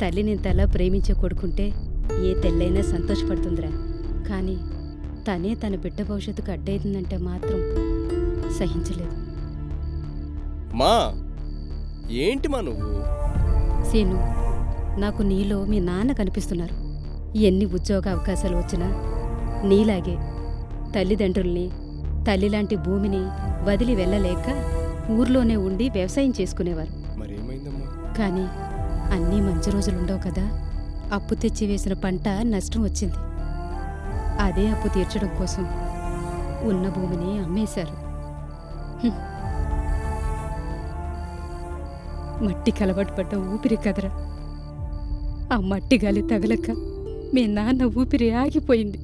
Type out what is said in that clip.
తల్లిని ఇంతలా ప్రేమించే కొడుకుంటే ఏ తెల్లైనా సంతోషపడుతుందిరా. కానీ తనే తన బిడ్డ భవిష్యత్తుకు అడ్డైతుందంటే మాత్రం సహించలేదు. మా ఏంటి మా నువ్వు? సీను నాకు నీలో మీ నాన్న కనిపిస్తున్నారు. ఎన్ని ఉద్యోగ అవకాశాలు వచ్చినా నీలాగే తల్లిదండ్రుల్ని తల్లిలాంటి భూమిని వదిలి వెళ్ళలేక ఊర్లోనే ఉండి వ్యవసాయం చేసుకునేవారు. కానీ అన్నీ మంచి రోజులుండవు కదా. అప్పు తెచ్చి వేసిన పంట నష్టం వచ్చింది. అదే అప్పు తీర్చడం కోసం ఉన్న భూమిని అమ్మేశారు. మట్టి కలవాటు పడ్డ ఊపిరి కదరా. ఆ మట్టి గాలి తగలక మీ నాన్న ఊపిరి ఆగిపోయింది.